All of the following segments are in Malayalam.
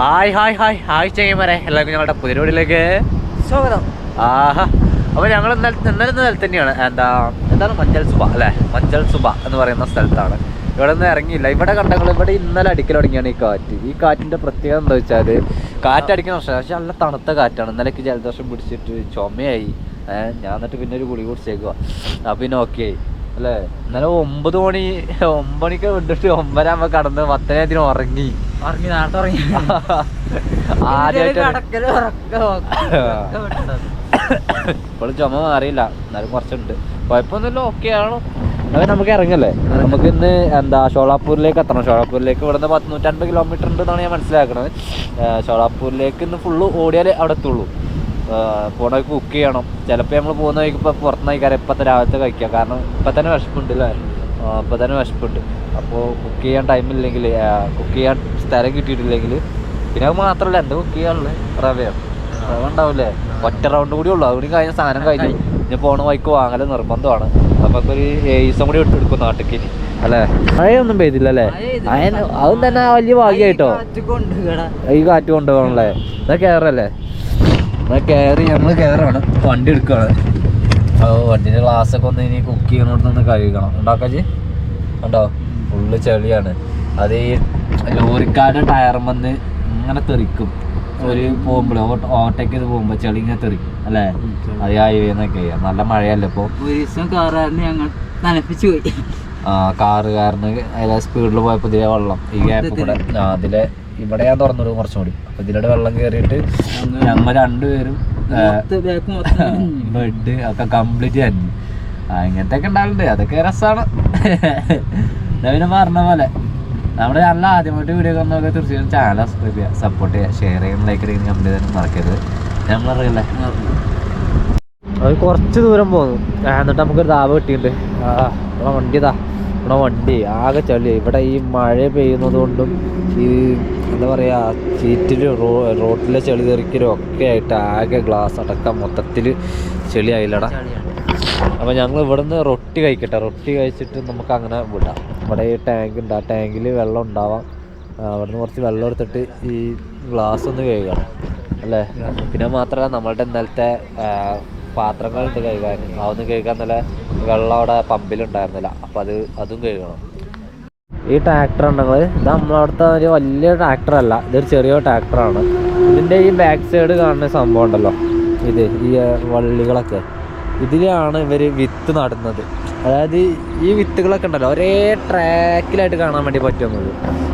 Hi hi hi. ഹായ് ചെയ്യുമാരെ എല്ലാവർക്കും ഞങ്ങളുടെ പുതിരോടിലേക്ക് സ്വാഗതം. ആഹാ. അപ്പോൾ ഞങ്ങൾ ഇന്നലെ ഇന്നലെ ഇന്ന സ്ഥലത്ത് തന്നെയാണ്. എന്താ എന്താണ് മഞ്ചൽ സുബ അല്ലേ? മഞ്ചൽ സുബ എന്ന് പറയുന്ന സ്ഥലത്താണ്. ഇവിടെ നിന്ന് ഇറങ്ങിയില്ല. ഇവിടെ കണ്ടങ്ങൾ ഇവിടെ ഇന്നലെ അടിക്കൽ തുടങ്ങിയാണ് ഈ കാറ്റ്. ഈ കാറ്റിന്റെ പ്രത്യേകത എന്താ വെച്ചാൽ കാറ്റടിക്കുന്ന പ്രശ്നം. പക്ഷെ നല്ല തണുത്ത കാറ്റാണ്. ഇന്നലേക്ക് ജലദോഷം പിടിച്ചിട്ട് ചുമയായി. ഞാൻ എന്നിട്ട് പിന്നെ ഒരു ഗുളി കുടിച്ചേക്കുക അപ്പം പിന്നെ ഓക്കെ ആയി. അല്ലേ? ഇന്നലെ ഒമ്പത് മണി ഒമ്പണിക്ക് വിട്ടിട്ട് ഒമ്പതാകുമ്പോൾ കടന്ന് പത്തനത്തിന് ഉറങ്ങി. ഉറങ്ങി നാളത്തെ ഉറങ്ങി. ഇപ്പോൾ ചുമ മാറിയില്ല. എന്നാലും കുറച്ചുണ്ട്. കുഴപ്പമൊന്നുമില്ല ഓക്കെ ആണോ. അത് നമുക്ക് ഇറങ്ങല്ലേ? നമുക്ക് ഇന്ന് എന്താ ഷോളാപ്പൂരിലേക്ക് എത്തണം. ഷോളാപ്പൂരിലേക്ക് ഇവിടുന്ന് പത്ത് നൂറ്റൻപത് കിലോമീറ്റർ ഉണ്ട് എന്നാണ് ഞാൻ മനസ്സിലാക്കുന്നത് ഷോളാപ്പൂരിലേക്ക് ഇന്ന് ഫുള്ള് ഓടിയാലേ അവിടെ എത്തുള്ളൂ. പോണ വഴിക്ക് കുക്ക് ചെയ്യണം. ചിലപ്പോൾ നമ്മൾ പോകുന്ന വഴിക്ക് ഇപ്പോൾ പുറത്തുനിന്ന് കഴിക്കാറ് ഇപ്പോഴത്തെ രാവിലത്തെ കഴിക്കാം. കാരണം ഇപ്പം തന്നെ വിശപ്പുണ്ട് അല്ലേ ഇപ്പം തന്നെ വിശപ്പുണ്ട്. അപ്പോൾ കുക്ക് ചെയ്യാൻ ടൈമില്ലെങ്കിൽ കുക്ക് ചെയ്യാൻ സ്ഥലം കിട്ടിയിട്ടില്ലെങ്കിൽ പിന്നെ അത് മാത്രമല്ല എന്താ കുക്ക് ചെയ്യാനുള്ളത് റവയോ? റവ ഉണ്ടാവില്ലേ ഒറ്റ റൗണ്ട് കൂടി ഉള്ളൂ. അതുകൂടി കഴിഞ്ഞ സാധനം കഴിഞ്ഞു. ഇനി പോണ വഴിക്ക് വാങ്ങൽ നിർബന്ധമാണ്. നമുക്കൊരു ഒരു ഏസം കൂടി ഇട്ട് എടുക്കും നാട്ടിക്ക് അല്ലേ? മഴയൊന്നും പെയ്തില്ല അല്ലേ. അതും തന്നെ വലിയ ഭാഗ്യമായിട്ടോ ഈ കാറ്റ് കൊണ്ടുപോകണല്ലേ? എന്നാ കയറല്ലേ എന്നാ കയറി നമ്മൾ കയറാണ് വണ്ടി എടുക്കുകയാണ് ഓ വണ്ടിന്റെ ഗ്ലാസ് ഒക്കെ ഒന്ന് ഇനി കുക്ക് ചെയ്യണോടത്തൊന്ന് കഴുകണം. ഉണ്ടാക്കാച്ചി ഉണ്ടോ ഫുള്ള് ചെളിയാണ്. അത് ഈ ലോറിക്കാരുടെ ടയറുമെന്ന് ഇങ്ങനെ തെറിക്കും. ഒരു പോകുമ്പോൾ ഓവർടേക്ക് ചെയ്ത് പോകുമ്പോൾ ചെളി ഇങ്ങനെ തെറിക്കും അല്ലേ? അത് ഹൈവേന്നൊക്കെ നല്ല മഴയല്ലേ ഇപ്പോൾ ഒരു ദിവസം ഞങ്ങൾ നനപ്പിച്ചു പോയി. ആ കാറുകാരന് അതിലെ സ്പീഡിൽ പോയപ്പോൾ ഇതിലെ വെള്ളം ഈ ഗ്യാപ്പ് കൂടെ. അതിലെ ഇവിടെ ഞാൻ തുറന്നിടും കുറച്ചും കൂടി അപ്പൊ ഇതിലൂടെ വെള്ളം കയറിയിട്ട് ഞങ്ങൾ രണ്ടുപേരും ബെഡ് ഒക്കെ കംപ്ലീറ്റ് തന്നെ ആ ഇങ്ങനത്തെ ഒക്കെ ഉണ്ടാവില്ലേ അതൊക്കെ രസമാണ് പിന്നെ പറഞ്ഞ പോലെ നമ്മുടെ ചാനൽ ആദ്യമായിട്ട് വീഡിയോ കാണുന്നതൊക്കെ തീർച്ചയായും ചാനൽ സബ്സ്ക്രൈബ് ചെയ്യുക സപ്പോർട്ട് ചെയ്യുക ഷെയർ ചെയ്യാൻ ലൈക്ക് ചെയ്യുക കംപ്ലീറ്റ് തന്നെ മറക്കരുത്. ഞാൻ പറയല്ലേ അത് കുറച്ച് ദൂരം പോന്നു. എന്നിട്ട് നമുക്കൊരു താപ കിട്ടിയിട്ടുണ്ട്. ആ വണ്ടി ഇതാ. ഇവിടെ വണ്ടി ആകെ ചളി. ഇവിടെ ഈ മഴ പെയ്യുന്നത് കൊണ്ടും ഈ എന്താ പറയുക സീറ്റിൽ റോ റോട്ടിലെ ചെളി തെറിക്കലും ഒക്കെ ആയിട്ട് ആകെ ഗ്ലാസ് അടക്കം മൊത്തത്തിൽ ചെളി ആയില്ലടാ അപ്പോൾ ഞങ്ങൾ ഇവിടുന്ന് റൊട്ടി കഴിക്കട്ടെ. റൊട്ടി കഴിച്ചിട്ട് നമുക്ക് അങ്ങനെ വിടാം. ഇവിടെ ഈ ടാങ്ക് ഉണ്ട്. ആ ടാങ്കിൽ വെള്ളം ഉണ്ടാവാം. അവിടുന്ന് കുറച്ച് വെള്ളം എടുത്തിട്ട് ഈ ഗ്ലാസ് ഒന്ന് കഴുകണം. അല്ലേ? പിന്നെ മാത്രമല്ല നമ്മളുടെ ഇന്നലത്തെ പാത്രങ്ങളുണ്ട് കഴുകാൻ. അതൊന്നും കഴുകാൻ നല്ല വെള്ളം അവിടെ പമ്പിലുണ്ടായിരുന്നില്ല. അപ്പോൾ അത് അതും കഴുകണം. ഈ ട്രാക്ടർ ഉണ്ടെങ്കിൽ ഇത് നമ്മളവിടുത്തെ ഒരു വലിയ ട്രാക്ടർ അല്ല. ഇതൊരു ചെറിയ ട്രാക്ടറാണ് ഇതിന്റെ ഈ ബാക്ക് സൈഡ് കാണുന്ന സംഭവം ഉണ്ടല്ലോ. ഇത് ഈ വള്ളികളൊക്കെ. ഇതിലാണ് ഇവർ വിത്ത് നടുന്നത്. അതായത് ഈ വിത്തുകളൊക്കെ ഉണ്ടല്ലോ. ഒരേ ട്രാക്കിലായിട്ട് കാണാൻ വേണ്ടി പറ്റുന്നത്.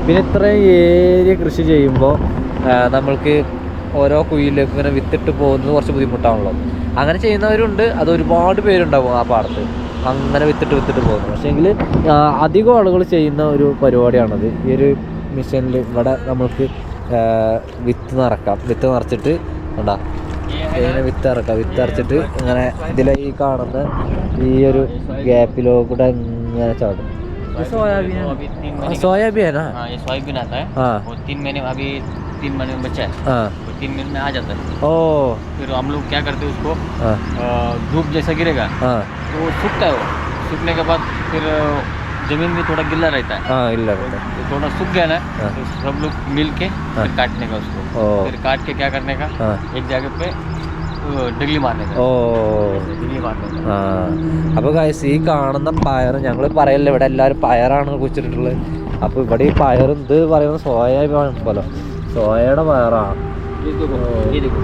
പിന്നെ ഇത്രയും ഏരിയ കൃഷി ചെയ്യുമ്പോൾ നമ്മൾക്ക് ഓരോ കുയിലേക്ക് ഇങ്ങനെ വിത്തിട്ട് പോകുന്നത് കുറച്ച് ബുദ്ധിമുട്ടാണല്ലോ. അങ്ങനെ ചെയ്യുന്നവരുണ്ട്. അത് ഒരുപാട് പേരുണ്ടാവും ആ പാടത്ത്. അങ്ങനെ വിത്തിട്ട് വിത്തിട്ട് പോകുന്നു. പക്ഷേങ്കിൽ അധികം ആളുകൾ ചെയ്യുന്ന ഒരു പരിപാടിയാണത്. ഈ ഒരു മിഷനിൽ ഇവിടെ നമുക്ക് വിത്ത് നിറക്കാം. വിത്ത് നിറച്ചിട്ട് ഉണ്ടാ ഇങ്ങനെ വിത്ത് ഇറക്കാം വിത്ത് ഇറച്ചിട്ട് ഇങ്ങനെ ഇതിലെ ഈ കാണുന്ന ഈ ഒരു ഗ്യാപ്പിലോ കൂടെ ഇങ്ങനെ ചാടും. സോയാബീൻ സോയാബീൻ ആ. महीने സോയാബീനാ हाँ ये सोयाबीन आता है हाँ वो तीन महीने में अभी तीन महीने में बच्चा है ആ वो तीन महीने में आ जाता है ഓ फिर हम लोग क्या करते हैं उसको ആ अ, धूप जैसा गिरेगा ആ तो वो सूखता है वो सूखने के बाद फिर अ, जमीन भी थोड़ा गिल्ला रहता है ആ ഇല്ല तो ഇല്ല. थोड़ा सूख गया ना हाँ। तो सब लोग मिल के हाँ। फिर काटने का उसको ओ फिर काट के क्या करने का ആ एक जगह पे अ, डिगली मारने का ഓ डिगली मारने का ആ അപ്പോൾ ഗൈസ് ഈ കാണുന്ന പയർ ഞങ്ങൾ പറയല്ലേ ഇവിടെ എല്ലാവരും പയറാണ് കുച്ചിട്ടുള്ളത് അപ്പോൾ ഇവിടെ ഈ പയർ ഇത് പറയുന്നത് സോയാബീൻ പോലെ സോയയുടെ പയറാണ് ये देखो ये देखो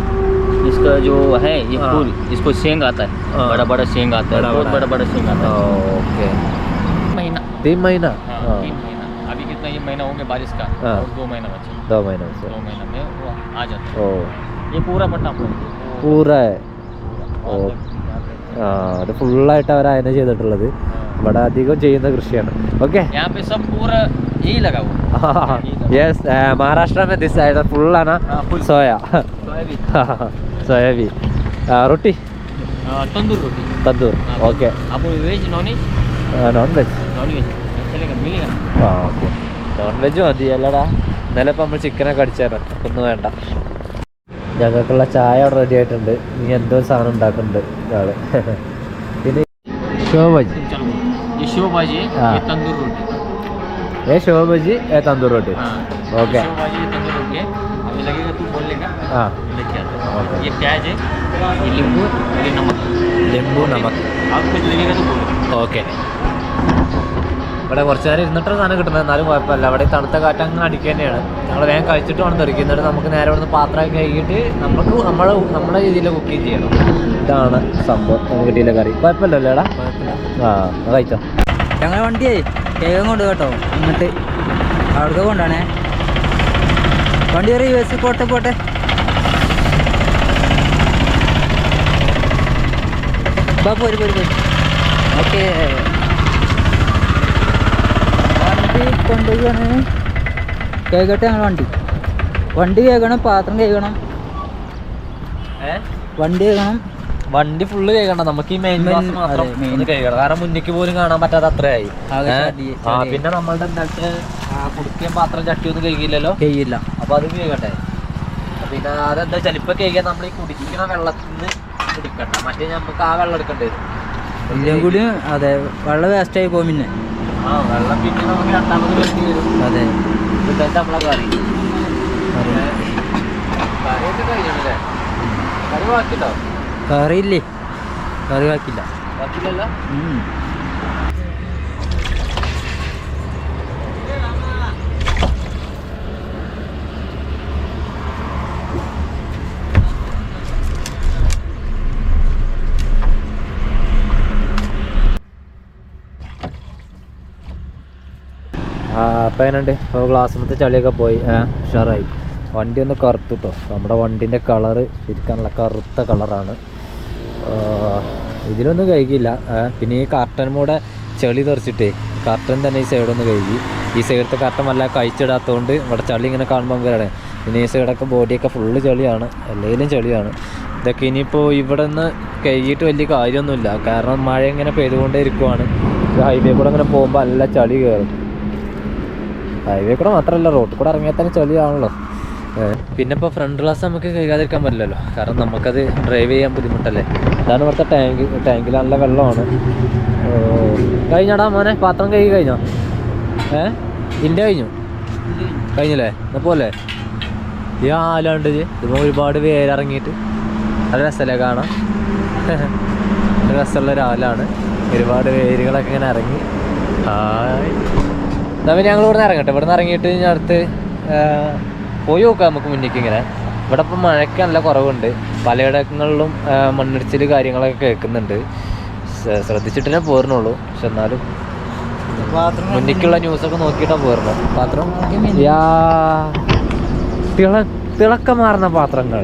इसका जो है ये हाँ। फूल इसको सेंग आता है हाँ। बड़ा बड़ा सेंग आता है बड़ा बहुत बड़ा। बड़ा बड़ा सेंग आता है ഓക്കെ महीना तीन महीना हाँ, हाँ तीन महीना अभी कितना ये महीना हो गया बारिश का हाँ। और दो महीना बचे दो महीना से दो महीना में वो आ जाता ഓ है ये पूरा पट्टा पूरा പൂറ वहाँ ओ। तक, यहाँ तक। ആ അത് ഫുള്ളായിട്ട് അവർ അതിനെ ചെയ്തിട്ടുള്ളത് हाँ। ഇവിടെ അധികം ചെയ്യുന്ന കൃഷിയാണ്. ഓക്കെ യെസ് മഹാരാഷ്ട്ര ഫുള്ളാണ് സോയ. സോയാബി റൊട്ടി? തന്തൂർ ഓക്കെ നോൺ വെജ് ആ ഓക്കെ നോൺ വെജ് മതി അല്ലടാ. ഇന്നലെ നമ്മൾ ചിക്കനൊക്കെ അടിച്ചായിരുന്നു ഒന്നും വേണ്ട. ഞങ്ങൾക്കുള്ള ചായ അവിടെ റെഡി ആയിട്ടുണ്ട്. ഇനി എന്തോ സാധനം ഉണ്ടാക്കുന്നുണ്ട് ഒരാൾ പിന്നെ ഷോ ये शो भाजी है हाँ। ये तंदूर रोटी ഏ ഷോ ബജി ഏ തന്തൂർ റൊട്ടി हाँ Okay. शो भाजी ये तंदूर रोटी है अब ആ लेके आते हैं ये प्याज है ये नींबू है ये नमक ലെമ്പു നമുക്ക് आप कुछ लगेगा तो बोलो ഓക്കെ ഇവിടെ കുറച്ച് നേരം ഇരുന്നിട്ട് സാധനം കിട്ടുന്നത് എന്നാലും കുഴപ്പമില്ല അവിടെ ഈ തണുത്ത കാറ്റ് അങ്ങനെ അടിക്കുക തന്നെയാണ് ഞങ്ങൾ വേഗം കഴിച്ചിട്ട് വേണം തെറിക്കുക എന്നിട്ട് നമുക്ക് നേരെ ഇവിടുന്ന് പാത്രമൊക്കെ കഴുകിയിട്ട് നമുക്ക് നമ്മളെ നമ്മളെ രീതിയിൽ കുക്കിംഗ് ചെയ്യണം ഇതാണ് സംഭവം. നമുക്ക് കിട്ടിയില്ല കറി? കുഴപ്പമില്ലല്ലോ എടാ. ആ കഴിച്ചോ? ഞങ്ങളെ വണ്ടിയേ വേഗം കൊണ്ട് കേട്ടോ. എന്നിട്ട് അവിടേക്ക് കൊണ്ടാണേ വണ്ടി ഒരു യു എസ് പോട്ടെ പോട്ടെ. ബാ പോര് പോര് പോര്. ഓക്കെ. വണ്ടി കൊണ്ടുപോയി കേൾക്കട്ടെ ഞങ്ങൾ വണ്ടി. വണ്ടി കേൾക്കണം പാത്രം കേൾക്കണം. വണ്ടി കേൾക്കണം. വണ്ടി ഫുള്ള് കഴുകണ്ട. നമുക്ക് ഈ മെയിൻ ഗ്ലാസ് മാത്രം അതെ, ഒന്ന് കഴുകണം. കാരണം മുന്നിക്ക് പോലും കാണാൻ പറ്റാത്ത അത്രയായി. ആ പിന്നെ നമ്മളുടെ എന്താ കുടിക്കാൻ പാത്രം ചട്ടിയൊന്നും കഴുകിയില്ലല്ലോ? കഴിയില്ല അപ്പൊ അത് കഴുകട്ടെ. പിന്നെ അതെന്താ വെച്ചാൽ ഇപ്പൊ കഴുകിയാൽ നമ്മൾ ഈ കുടിക്കുന്ന വെള്ളത്തിൽ നിന്ന് കുടിക്കണ്ട. മറ്റേ നമുക്ക് ആ വെള്ളം എടുക്കേണ്ടി വരും. എല്ലാം കൂടി അതെ വെള്ളം വേസ്റ്റ് ആയി പോകും പിന്നെ. ആ വെള്ളം പിന്നെ നമുക്ക് രണ്ടാമത് വേണ്ടി വരും. അതെ. ഇതൊക്കെ നമ്മളെ കറി. അറിയാം. കറിയൊക്കെ കഴിഞ്ഞല്ലേ കറി ബാക്കിണ്ടോ കറിയില്ലേ? കറി ബാക്കില്ല അപ്പം എങ്ങനെയുണ്ട്? ഇപ്പോൾ ഗ്ലാസ്സിലത്തെ ചളിയൊക്കെ പോയി. ഏ ഉഷാറായി. വണ്ടി ഒന്ന് കറുത്തു കേട്ടോ നമ്മുടെ വണ്ടിന്റെ കളറ് ശരിക്കും നല്ല കറുത്ത കളറാണ് ഇതിലൊന്നും കഴുകിയില്ല. പിന്നെ ഈ കാർട്ടനും കൂടെ ചെളി തെറിച്ചിട്ടേ കർട്ടൻ തന്നെ ഈ സൈഡൊന്ന് കഴുകി. ഈ സൈഡത്തെ കർട്ടൻ വല്ല കഴിച്ചിടാത്തതുകൊണ്ട് ഇവിടെ ചളി ഇങ്ങനെ കാണുമ്പോൾ നമുക്ക് പിന്നെ ഈ സൈഡൊക്കെ ബോഡിയൊക്കെ ഫുള്ള് ചെളിയാണ് എല്ലാത്തിലും ചെളിയാണ്. ഇതൊക്കെ ഇനിയിപ്പോൾ ഇവിടെ നിന്ന് കഴുകിയിട്ട് വലിയ കാര്യമൊന്നുമില്ല. കാരണം മഴ ഇങ്ങനെ പെയ്തുകൊണ്ടേ ഇരിക്കുവാണ്. ഹൈവേ കൂടെ അങ്ങനെ പോകുമ്പോൾ നല്ല ചളി കയറും ഹൈവേ കൂടെ മാത്രമല്ല റോഡിൽ കൂടെ ഇറങ്ങിയാൽ തന്നെ ചളിയാണല്ലോ. ഏ, പിന്നെ ഇപ്പോൾ ഫ്രണ്ട് ഗ്ലാസ് നമുക്ക് കഴുകാതിരിക്കാൻ പറ്റില്ലല്ലോ. കാരണം നമുക്കത് ഡ്രൈവ് ചെയ്യാൻ ബുദ്ധിമുട്ടല്ലേ. അതാണ് ഇവിടുത്തെ ടാങ്ക് ടാങ്കിൽ നല്ല വെള്ളമാണ്. കഴിഞ്ഞടാ മോനെ പാത്രം കഴുകി കഴിഞ്ഞോ? ഏ? ഇന്റെ കഴിഞ്ഞു? കഴിഞ്ഞല്ലേ? എന്നാ പോലെ ഈ ആലാണ്ട് ഇതിപ്പോൾ ഒരുപാട് പേരിറങ്ങിയിട്ട് നല്ല രസമല്ലേ കാണാം രസമുള്ള ഒരാലാണ് ഒരുപാട് വേരുകളൊക്കെ ഇങ്ങനെ ഇറങ്ങി. ഹായ്. എന്നാൽ ഞങ്ങൾ നിന്ന് ഇറങ്ങട്ടെ. നിന്ന് ഇറങ്ങിയിട്ട് ഞാൻ അടുത്ത് പോയി നോക്കാം നമുക്ക് മുന്നേക്ക് ഇങ്ങനെ. ഇവിടെ ഇപ്പം മഴയ്ക്ക് നല്ല കുറവുണ്ട്. പലയിടങ്ങളിലും മണ്ണിടിച്ചിൽ കാര്യങ്ങളൊക്കെ കേൾക്കുന്നുണ്ട്. ശ്രദ്ധിച്ചിട്ടേ പോരുന്നുള്ളൂ. പോരണുള്ളൂ പക്ഷെ എന്നാലും മുന്നിക്കുള്ള ന്യൂസൊക്കെ നോക്കിയിട്ടാ പോരണം പാത്രം യാ തിള തിളക്കമാർന്ന പാത്രങ്ങൾ.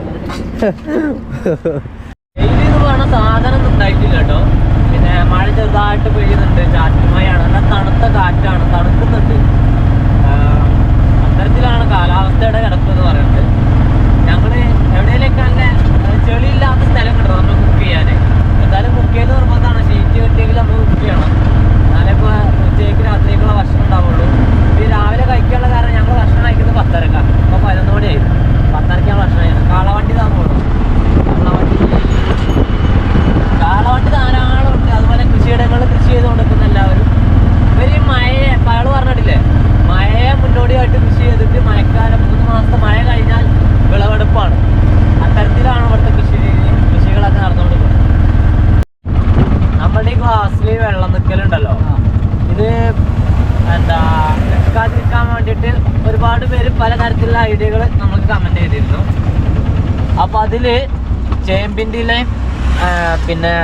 സാധനം ഉണ്ടായിട്ടില്ല കേട്ടോ. പിന്നെ മഴ ചെറുതായിട്ട് പെയ്യുന്നുണ്ട്. ചാറ്റൽ മഴയാണ്. നല്ല തണുത്ത കാറ്റാണ്. തണുക്കുന്നുണ്ട്. അത്തരത്തിലാണ് കാലാവസ്ഥയുടെ കിടപ്പ് എന്ന് പറയുന്നത്. ഞങ്ങൾ എവിടെയെങ്കിലും നല്ല ചെളിയില്ലാത്ത സ്ഥലം കിട്ടും നമ്മൾ കുക്ക് ചെയ്യാൻ എന്തായാലും കുക്ക് ചെയ്ത് നിർബന്ധമാണ്. ഷീറ്റ് കിട്ടിയെങ്കിൽ നമ്മൾ കുക്ക് ചെയ്യണം. എന്നാലേ ഉച്ചയ്ക്ക് രാത്രിക്കുള്ള ഭക്ഷണം ഉണ്ടാവുള്ളൂ. ഈ രാവിലെ കഴിക്കാനുള്ള കാരണം ഞങ്ങൾ ഭക്ഷണം കഴിക്കുന്നത് പത്തരക്ക. അപ്പോൾ പതിനൊന്ന് മണിയായി പത്തരക്കാണ് ഭക്ഷണം കഴിക്കുന്നത്. കാളവണ്ടി താമോളൂ കാളവണ്ടി. കാളവണ്ടി ധാരാളം ഉണ്ട് അതുപോലെ കൃഷിയിടങ്ങളിൽ കൃഷി ചെയ്ത് കൊടുക്കുന്ന എല്ലാവരും. ഇവർ മഴയെ പയൾ പറഞ്ഞിട്ടില്ലേ? മഴയെ മുന്നോടിയായിട്ട് കൃഷി ചെയ്തിട്ട് മഴക്കാലം മൂന്ന് മാസത്തെ മഴ കഴിഞ്ഞാൽ വിളവെടുപ്പാണ്. അത്തരത്തിലാണ് ഇവിടുത്തെ കൃഷി രീതി കൃഷികളൊക്കെ നടന്നുകൊണ്ടിരിക്കുന്നത്. നമ്മുടെ ഈ ഗ്ലാസ്സിൽ വെള്ളം നിൽക്കലുണ്ടല്ലോ ഇത് എന്താ നിൽക്കാതിരിക്കാൻ വേണ്ടിയിട്ട് ഒരുപാട് പേര് പലതരത്തിലുള്ള ഐഡിയകൾ നമുക്ക് കമന്റ് ചെയ്തിരുന്നു. അപ്പോൾ അതിൽ ചേമ്പിന്റെ പിന്നെ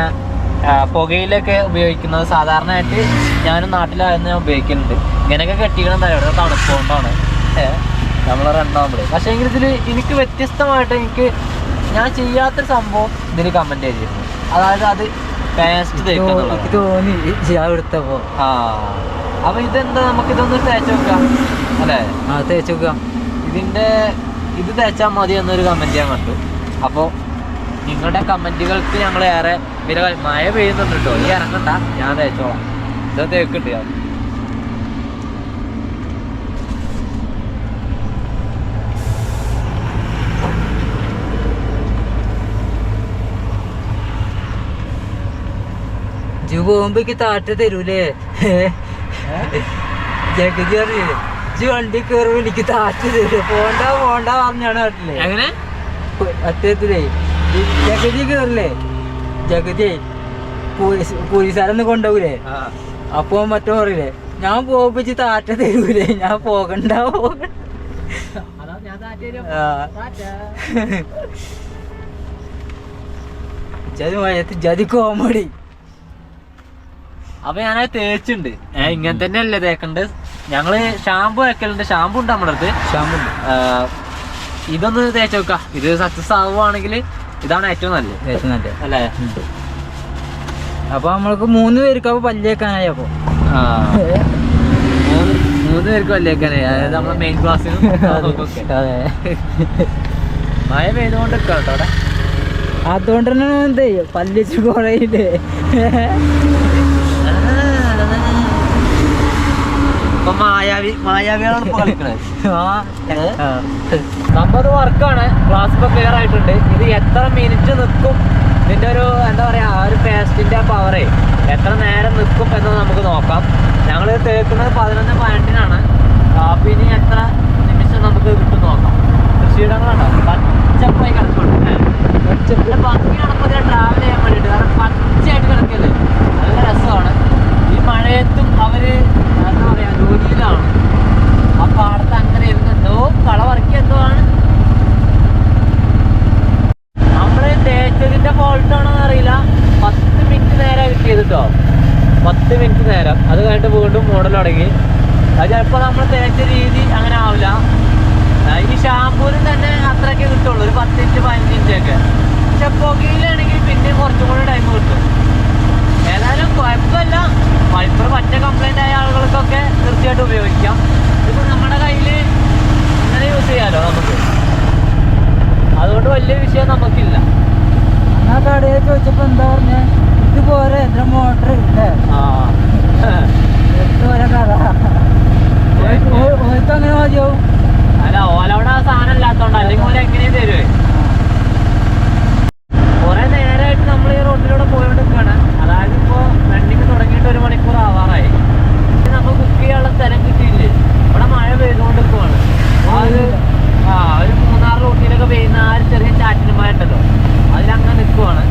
പുകയിലൊക്കെ ഉപയോഗിക്കുന്നത് സാധാരണയായിട്ട് ഞാനും നാട്ടിലായിരുന്നു ഞാൻ ഉപയോഗിക്കുന്നുണ്ട് ഇങ്ങനെയൊക്കെ കെട്ടിക്കണം ഇവിടെ തണുപ്പുകൊണ്ടാണ്. നമ്മൾ രണ്ടാമത്. പക്ഷേ എങ്കിൽ ഇതിൽ എനിക്ക് വ്യത്യസ്തമായിട്ട് എനിക്ക് ഞാൻ ചെയ്യാത്തൊരു സംഭവം ഇതിൽ കമന്റ് ചെയ്തിരുന്നു. അതായത് അത് പേസ്റ്റ് തേക്കുന്നുള്ളത് തോന്നി ഞാൻ ആ അപ്പൊ ഇതെന്താ നമുക്ക് ഇതൊന്ന് തേച്ച് വെക്കാം അല്ലേ? ആ തേച്ച് വെക്കാം ഇതിന്റെ ഇത് തേച്ചാൽ മതി എന്നൊരു കമന്റ് ഞാൻ കണ്ടു. അപ്പോൾ നിങ്ങളുടെ കമന്റുകൾക്ക് ഞങ്ങൾ ഏറെ വില മഴ പെയ്യുന്നുണ്ട് കേട്ടോ ഈ ഇറങ്ങണ്ട. ഞാൻ തേച്ചോളാം. ഇതാ തേക്കുണ്ട് ഞാൻ. ജു പോകുമ്പോക്ക് താറ്റ തരൂലേ? ജഗതി അറിയില്ലേ ജു വണ്ടി കയറുമ്പോ എനിക്ക് താറ്റ തരൂ പോണ്ട പോണ്ട പറഞ്ഞാണ് കേട്ടില്ലേ അങ്ങനെ അത്യത്തിലേ ഈ ജഗതി കേറില്ലേ ജഗതി. പോലീസ് പോലീസുകാരൊന്ന് കൊണ്ടുപോകൂലേ? അപ്പൊ മറ്റോ പറയില്ലേ? ഞാൻ പോപ്പിച്ച് താറ്റ തരൂലേ. ഞാൻ പോകണ്ട. ജതി കോമഡി. അപ്പൊ ഞാനത് തേച്ചുണ്ട്. ഇങ്ങനെ തന്നെ അല്ലേ തേക്കണ്ട് ഞങ്ങൾ ഷാമ്പു വെക്കലുണ്ട് ഷാമ്പു ഉണ്ട് നമ്മുടെ അടുത്ത് ഇതൊന്ന് തേച്ച് നോക്ക. ഇത് സക്സസ് ആവുകയാണെങ്കിൽ ഇതാണ് ഏറ്റവും നല്ലത്. ഏറ്റവും നല്ലത്. അല്ലേ? അപ്പൊ നമ്മൾക്ക് മൂന്ന് പേർക്ക് അപ്പൊ പല്ലേക്കാനായി അപ്പൊ. മൂന്ന് പേർക്ക് പല്ലേക്കാനായി അതായത് നമ്മളെ മെയിൻ ക്ലാസ്. അതെ. മഴ പെയ്തുകൊണ്ട് കേട്ടോ അവിടെ. അതുകൊണ്ട് തന്നെ എന്തേ പല്ലിച്ച് കുറയില്ലേ ഇപ്പൊ മായാവി ആ ആ. വർക്കാണ്. ക്ലാസ് ഇപ്പൊ ക്ലിയർ ആയിട്ടുണ്ട്. ഇത് എത്ര മിനിറ്റ് നിൽക്കും ഇതിന്റെ ഒരു എന്താ പറയാ ആ ഒരു പേസ്റ്റിന്റെ പവറേ എത്ര നേരം നിൽക്കും എന്ന് നമുക്ക് നോക്കാം. ഞങ്ങൾ തേക്കുന്നത് പതിനൊന്ന് പതിനെട്ടിനാണ്. കാപ്പി ഇനി എത്ര നിമിഷം നമുക്ക് കിട്ടും നോക്കാം? കൃഷിയിടങ്ങളുണ്ടോ പച്ചപ്പായി കിടക്കുന്നുണ്ട്. നല്ല ഭംഗിയാണ് ഇപ്പൊ ട്രാവൽ ചെയ്യാൻ വേണ്ടിയിട്ട്. കാരണം പച്ചയായിട്ട് കിടക്കല്ലേ? ഈ മഴയത്തും അവർ എന്താ പറയാ ജോലിയിലാണ് ആ പാടത്ത് അങ്ങനെ എന്തോ കള പറിക്കുക എന്തോ ആണ്. നമ്മൾ തേച്ചതിന്റെ ഫോൾട്ടാണോ അറിയില്ല. പത്ത് മിനിറ്റ് നേരം കിട്ടിയത് കേട്ടോ പത്ത് മിനിറ്റ് നേരം. അത് കഴിഞ്ഞിട്ട് വീണ്ടും മോഡൽ തുടങ്ങി അത് ചിലപ്പോ നമ്മൾ തേച്ച രീതി അങ്ങനെ ആവില്ല. ഈ ഷാംപൂരും തന്നെ അത്രയൊക്കെ കിട്ടുള്ളൂ. ഒരു പത്ത് ഇഞ്ച് പതിനഞ്ച് ഇഞ്ചൊക്കെ പക്ഷെ പുകയിലാണെങ്കിൽ പിന്നെ കുറച്ചും കൂടി ടൈം കിട്ടും. ഏതായാലും കുഴപ്പമില്ല. വൈപ്പർ പറ്റ കംപ്ലൈന്റ് ആയ ആളുകൾക്കൊക്കെ തീർച്ചയായിട്ടും ഉപയോഗിക്കാം. ഇതിപ്പോ നമ്മുടെ കയ്യിൽ അങ്ങനെ യൂസ് ചെയ്യാമല്ലോ നമുക്ക്? അതുകൊണ്ട് വലിയ വിഷയം നമുക്കില്ല. എന്നാ കടയിൽ ചോദിച്ചപ്പോൾ എന്താ പറഞ്ഞ? ഇത് പോരെ എത്ര മോട്ടർ ഇല്ലേ? ആ. പോരെ കഥ ഓർക്ക് അങ്ങനെ മതിയാവും അല്ല ഓലവിടെ ആ സാധനം ഇല്ലാത്തോണ്ട് അല്ലെങ്കിൽ ഓല എങ്ങനെയും തരുവേ? കുറെ നേരമായിട്ട് നമ്മൾ ഈ റോഡിലൂടെ പോയോണ്ടിരിക്കുകയാണ് അതായത് ഇപ്പോ റണ്ണിങ് തുടങ്ങിയിട്ട് ഒരു മണിക്കൂർ ആവാറായി. നമുക്ക് കുക്ക് ചെയ്യാനുള്ള സ്ഥലം കിട്ടിയില്ലേ? ഇവിടെ മഴ പെയ്തുകൊണ്ടിരിക്കുവാണ്. ആ ഒരു ആ ഒരു മൂന്നാർ റൂട്ടിലൊക്കെ പെയ്യുന്ന ആ ഒരു ചെറിയ ചാറ്റിന് മഴ ഉണ്ടല്ലോ. അതിലങ്ങനെ നിൽക്കുവാണ്.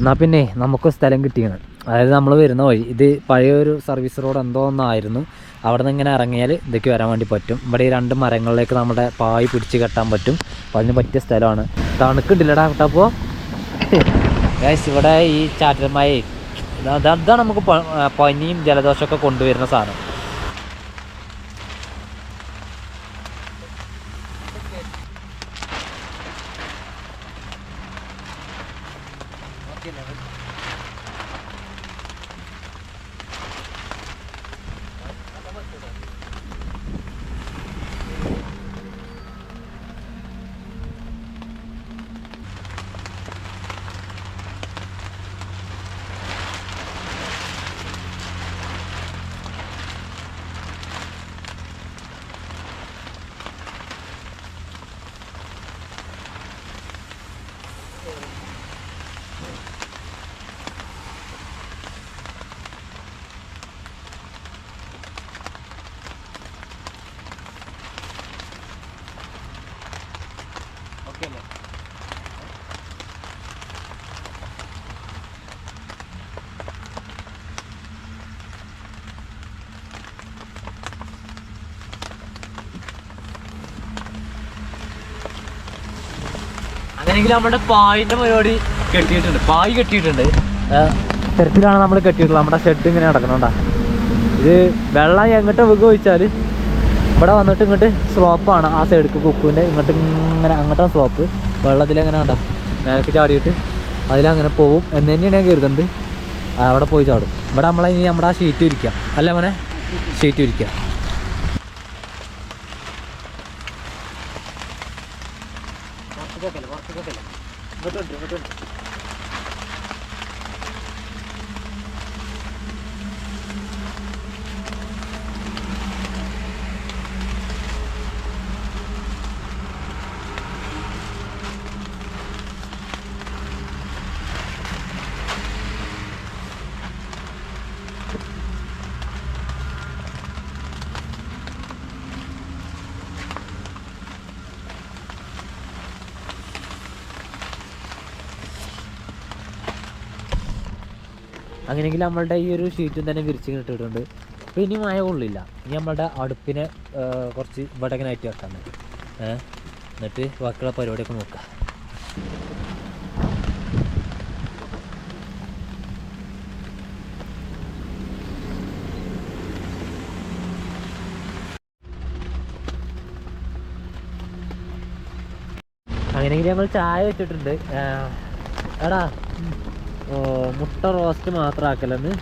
എന്നാ പിന്നെ നമുക്ക് സ്ഥലം കിട്ടിയാണ്. അതായത് നമ്മൾ വരുന്ന വഴി ഇത് പഴയ ഒരു സർവീസ് റോഡ് എന്തോ ഒന്നായിരുന്നു. അവിടെ നിന്ന് ഇങ്ങനെ ഇറങ്ങിയാൽ ഇതൊക്കെ വരാൻ വേണ്ടി പറ്റും. ഇവിടെ ഈ രണ്ട് മരങ്ങളിലേക്ക് നമ്മുടെ പായ് പിടിച്ച് കെട്ടാൻ പറ്റും. അപ്പം അതിന് പറ്റിയ സ്ഥലമാണ്. തണുക്കുണ്ടില്ലടാ കേട്ടപ്പോൾ ഗൈസ് ഇവിടെ ഈ ചാറ്റൽമായ അതാണ് നമുക്ക് പനിയും ജലദോഷമൊക്കെ കൊണ്ടുവരുന്ന സാധനം. അങ്ങനെയെങ്കിൽ നമ്മുടെ പായിന്റെ പരിപാടി കെട്ടിയിട്ടുണ്ട്. പായ് കെട്ടിയിട്ടുണ്ട്. തരത്തിലാണ് നമ്മൾ കെട്ടിയിട്ടുള്ളത്. നമ്മുടെ ഷെഡ് ഇങ്ങനെ നടക്കണോണ്ടാ. ഇത് വെള്ളം എങ്ങോട്ട് വിക ചോദിച്ചാൽ ഇവിടെ വന്നിട്ട് ഇങ്ങോട്ട് സ്ലോപ്പാണ് ആ സൈഡിക്ക് കുക്കുവിന്റെ ഇങ്ങോട്ട് ഇങ്ങനെ അങ്ങോട്ടാണ് സ്ലോപ്പ് വെള്ളത്തിലെങ്ങനെ ഉണ്ടാ മേലേക്ക് ചാടിയിട്ട് അതിലങ്ങനെ പോവും. എന്ന് തന്നെയാണ് ഞാൻ കരുതുന്നത്. അവിടെ പോയി ചാടും. ഇവിടെ നമ്മളെ ഇനി നമ്മുടെ ആ ഷീറ്റ് ഇരിക്കാം. അല്ല മോനെ? ഷീറ്റ് ഇരിക്കാം. അങ്ങനെയെങ്കിൽ നമ്മളുടെ ഈ ഒരു ഷീറ്റും തന്നെ വിരിച്ച് കിട്ടിയിട്ടുണ്ട് അപ്പോൾ ഇനി മഴ കൊള്ളില്ല. ഇനി നമ്മളുടെ അടുപ്പിനെ കുറച്ച് ഇവിടെ ഇങ്ങനെ ആയിട്ട് വെക്കാൻ ഏഹ് എന്നിട്ട് ബാക്കിയുള്ള പരിപാടിയൊക്കെ നോക്കാം. അങ്ങനെയെങ്കിൽ ഞങ്ങൾ ചായ വെച്ചിട്ടുണ്ട്. എടാ. ഓ, മുട്ട റോസ്റ്റ് മാത്രം ആക്കലെന്ന്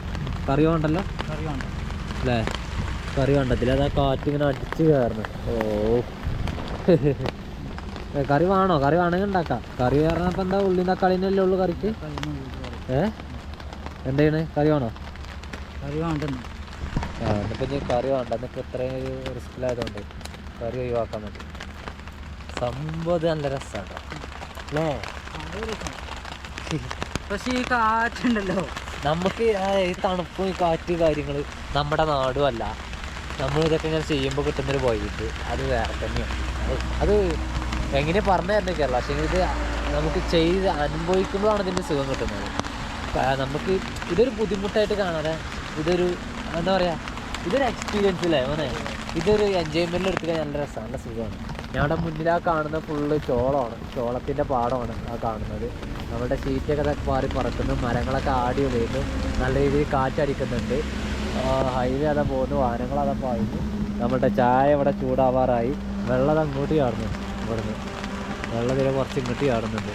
കറി വേണ്ടല്ലോ കറി വേണ്ട അല്ലേ കറി വേണ്ടത്തില്ല അതാ കാറ്റിങ്ങനെ അടിച്ച് കയറുന്നു ഓ. കറി വേണോ? കറി വേണമെങ്കിൽ ഉണ്ടാക്കാം. കറി പറഞ്ഞപ്പോൾ എന്താ ഉള്ളി തക്കാളിനല്ലേ ഉള്ളു കറിക്ക്? ഏ? എന്താണ് കറി വേണോ? കറി വേണ്ടെന്ന്. ആ എന്നിപ്പം കറി വേണ്ട. എന്നൊക്കെ ഇത്രയും റിസ്കിലായതുകൊണ്ട് കറി ഒഴിവാക്കാൻ പറ്റും. സംഭവം നല്ല രസമാണ് അല്ലേ പക്ഷെ ഈ കാറ്റുണ്ടല്ലോ. നമുക്ക് ഈ തണുപ്പും ഈ കാറ്റ് കാര്യങ്ങൾ നമ്മുടെ നാടും അല്ല. നമ്മൾ ഇതൊക്കെ ഇങ്ങനെ ചെയ്യുമ്പോൾ കിട്ടുന്നൊരു പോയിട്ട് അത് വേറെ തന്നെയാണ്. അത് എങ്ങനെ പറഞ്ഞു തരുന്നത് കേരള പക്ഷേ ഇത് നമുക്ക് ചെയ്ത് അനുഭവിക്കുമ്പോഴാണ് ഇതിന്റെ സുഖം കിട്ടുന്നത്. നമുക്ക് ഇതൊരു ബുദ്ധിമുട്ടായിട്ട് കാണാതെ ഇതൊരു എന്താ പറയുക ഇതൊരു എക്സ്പീരിയൻസ് അല്ലേ മോനെ? ഇതൊരു എൻജോയ്മെന്റിൽ എടുത്തിട്ട് നല്ല രസമാണ് നല്ല സുഖമാണ്. ഞങ്ങളുടെ മുന്നിൽ ആ കാണുന്ന ഫുള്ള് ചോളമാണ് ചോളത്തിന്റെ പാടമാണ് ആ കാണുന്നത്. നമ്മുടെ സീറ്റൊക്കെ മാറി പറക്കുന്നു. മരങ്ങളൊക്കെ ആടി ഉലയുന്നു നല്ല രീതിയിൽ കാറ്റടിക്കുന്നുണ്ട്. ഹൈവേ അതാ പോകുന്നു. വാഹനങ്ങൾ അതാ പായുന്നു. നമ്മുടെ ചായ ഇവിടെ ചൂടാവാറായി. വെള്ളം അങ്ങോട്ട് ചാടുന്നു ഇവിടുന്ന്. വെള്ളം കുറച്ച് ഇങ്ങോട്ട് ചാടുന്നുണ്ട്.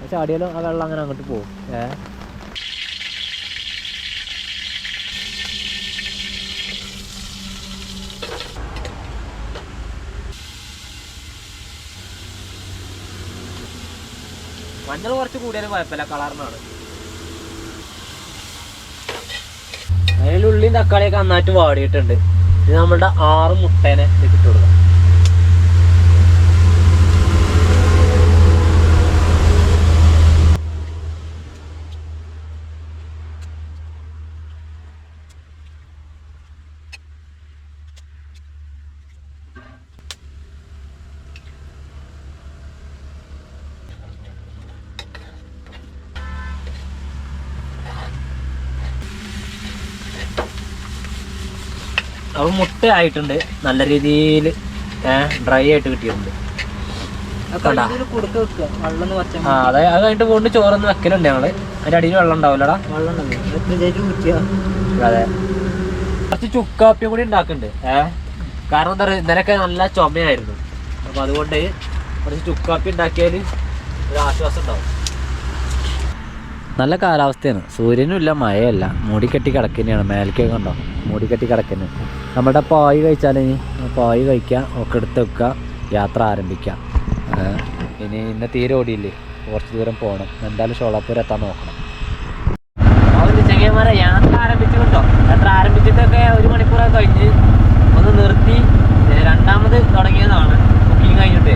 ചാടിയാലും ആ വെള്ളം അങ്ങനെ അങ്ങോട്ട് പോകും. ഏ? മഞ്ഞൾ കുറച്ച് കൂടിയാലും കുഴപ്പമില്ല കളറിനാണ് അതിൽ ഉള്ളിയും തക്കാളിയൊക്കെ നന്നായിട്ട് വാടിയിട്ടുണ്ട്. ഇത് നമ്മളുടെ ആറ് മുട്ടേനെ ഇതിലേക്ക് കൊടുക്കാം. അപ്പൊ മുട്ട ആയിട്ടുണ്ട് നല്ല രീതിയിൽ ഡ്രൈ ആയിട്ട് കിട്ടിയിട്ടുണ്ട്. ആ അതെ അത് കഴിഞ്ഞിട്ട് കൊണ്ട് ചോറൊന്ന് വെക്കലുണ്ട് ഞങ്ങൾ. അതിന്റെ അടിയിൽ വെള്ളം ഉണ്ടാവില്ലടാ അതെ കുറച്ച് ചുക്കാപ്പിയും കൂടി ഉണ്ടാക്കുന്നുണ്ട്. ഏഹ് കാരണം എന്താ പറയുക ഇന്നലെയൊക്കെ നല്ല ചുമയായിരുന്നു. അപ്പൊ അതുകൊണ്ട് കുറച്ച് ചുക്കാപ്പി ഉണ്ടാക്കിയാൽ ഒരു ആശ്വാസം ഉണ്ടാവും. നല്ല കാലാവസ്ഥയാണ്. സൂര്യനും ഇല്ല മഴയല്ല മൂടിക്കെട്ടി കിടക്കുന്നതാണ് മേലേക്കൊക്കെ ഉണ്ടോ മൂടിക്കെട്ടി കിടക്കുന്നു. നമ്മുടെ പായ് കഴിച്ചാൽ ഇനി പായ് കഴിക്കുക ഒക്കെ എടുത്ത് വെക്കുക യാത്ര ആരംഭിക്കുക ഇനി ഇന്ന് തീരെ ഓടിയില്ലേ? കുറച്ച് ദൂരം പോകണം എന്തായാലും ഷോളാപ്പൂർ എത്താൻ നോക്കണം. ചെങ്ങന്മാരെ യാത്ര ആരംഭിച്ചിട്ടുണ്ടോ? യാത്ര ആരംഭിച്ചിട്ടൊക്കെ ഒരു മണിക്കൂറൊക്കെ കഴിഞ്ഞ് ഒന്ന് നിർത്തി. രണ്ടാമത് തുടങ്ങിയതാണ്. ബുക്കിംഗ് കഴിഞ്ഞിട്ട്.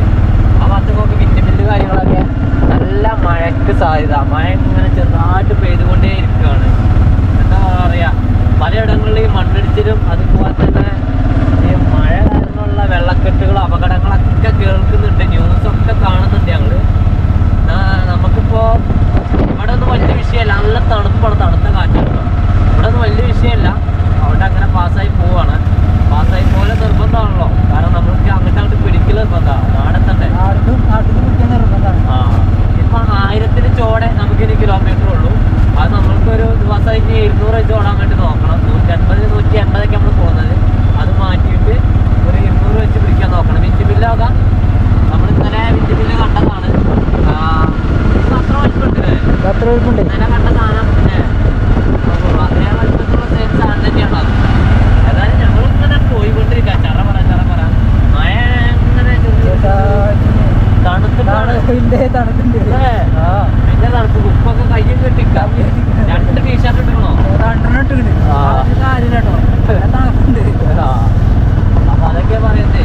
ആ ഭാഗത്തൊക്കെ വിൻഡ് കാര്യങ്ങളൊക്കെ നല്ല മഴയ്ക്ക് സാധ്യത. മഴ ഇങ്ങനെ ചെറുതായിട്ട് പെയ്തുകൊണ്ടേ ഇരിക്കുകയാണ്. എന്താ പറയാ പലയിടങ്ങളിൽ ഈ മണ്ണിടിച്ചിലും അതുപോലെ തന്നെ ഈ മഴ കാരണമുള്ള വെള്ളക്കെട്ടുകളും അപകടങ്ങളൊക്കെ കേൾക്കുന്നുണ്ട്. ന്യൂസൊക്കെ കാണുന്നുണ്ട് ഞങ്ങൾ. നമുക്കിപ്പോൾ നമുക്കിപ്പോ ഇവിടെ ഒന്നും വലിയ വിഷയമല്ല നല്ല തണുപ്പാണ് തണുത്ത കാറ്റാണ് ഇവിടെ ഒന്നും വലിയ വിഷയമല്ല അവിടെ അങ്ങനെ പാസ്സായി പോവാണ്. പാസ്സായി പോലെ നിർബന്ധമാണല്ലോ. കാരണം നമ്മൾക്ക് അങ്ങോട്ട് അങ്ങോട്ട് പിടിക്കൽ നിർബന്ധമാണ് നാടെത്തണ്ടേ ആർക്കും ആർക്കും കുറ്റിയ നിർബന്ധമാണ് ആ ഇപ്പൊ ആയിരത്തിന് ചോടെ നമുക്ക് ഇനി കിലോമീറ്റർ ഉള്ളൂ അത് നമ്മൾക്കൊരു ദിവസം ഇനി ഇരുന്നൂറ് വെച്ച് ഓടാൻ വേണ്ടി നോക്കണം. നൂറ്റി അൻപത് നൂറ്റി എൺപതൊക്കെ നമ്മൾ പോകുന്നത്. അത് മാറ്റിയിട്ട് ഒരു ഇരുന്നൂറ് വെച്ച് പിടിക്കാൻ നോക്കണം. വിറ്റ് ബില്ലൊക്കെ നമ്മൾ ഇന്നലെ വിറ്റ് ബില്ല് കണ്ടതാണ് അത്ര ഇത് അത്ര പേർക്കുണ്ട് ഇന്നലെ കണ്ട സാധനം പിന്നെ അതേ വലിപ്പത്തിലുള്ള സെയിം സാധനം തന്നെയാണ് അത് ഏതായാലും ഞങ്ങളിങ്ങനെ പോയിക്കൊണ്ടിരിക്കുക ചറ പറ ചറ പറ. മഴ ഇങ്ങനെ തണുത്തിട്ടാണ്. തണുത്തിട്ടുണ്ട് ആ. പിന്നെ തണുപ്പ് ഉപ്പൊക്കെ കയ്യും കെട്ടിക്ക രണ്ട് ടീഷർട്ട് ഇട്ടിക്കണോ? രണ്ടെണ്ണം ആ. അതിന് കാര്യമില്ല കേട്ടോ നല്ല തണുപ്പുണ്ട്. അപ്പൊ അതൊക്കെ പറയുന്നേ